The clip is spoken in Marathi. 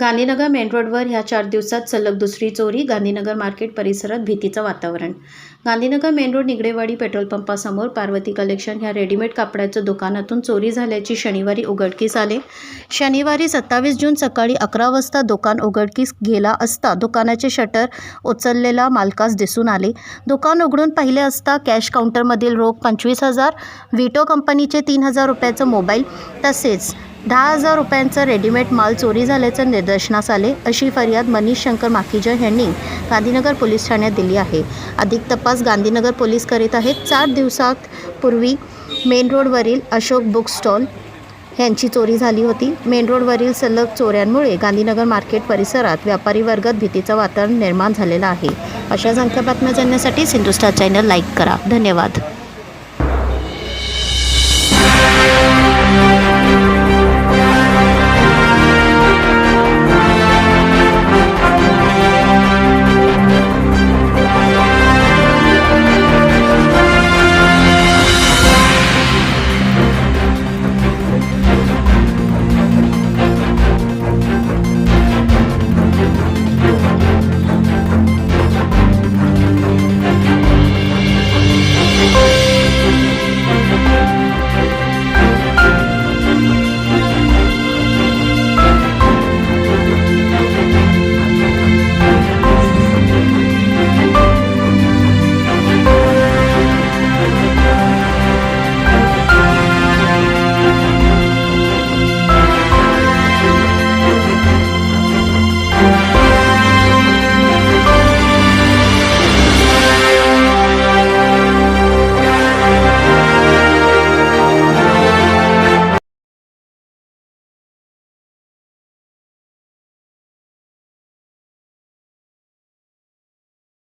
गांधीनगर मेन रोडवर ह्या चार दिवसात सलग दुसरी चोरी गांधीनगर मार्केट परिसरात भीतीचं वातावरण. Gandhinagar main road Nigdewadi petrol पंपासमोर Parvati collection ह्या रेडीमेड कापडाच्या दुकानातून चोरी झाल्याची शनिवारी उघडकीस आले. शनिवारी सत्तावीस जून सकाळी अकरा वाजता दुकान उघडकीस गेला असता दुकानाचे शटर उचललेला मालकास दिसून आले. दुकान उघडून पाहिले असता कॅश काउंटरमधील रोख पंचवीस हजार विटो कंपनीचे तीन हजार रुपयाचं मोबाईल तसेच दहा हजार रुपयांचा रेडीमेड माल चोरी झाल्याचं निदर्शनास आले अशी फर्याद मनीष शंकर माखीजा यांनी गांधीनगर पोलीस ठाण्यात दिली आहे. अधिक तपास गांधीनगर पोलीस करीत आहेत. चार दिवसात पूर्वी मेन रोडवरील अशोक बुक स्टॉल यांची चोरी झाली होती. मेन रोडवरील सलग चोऱ्यांमुळे गांधीनगर मार्केट परिसरात व्यापारी वर्गात भीतीचं वातावरण निर्माण झालेलं आहे. अशा संख्या बातम्या जाणण्यासाठी सिंधुस्टार चॅनल लाईक करा. धन्यवाद.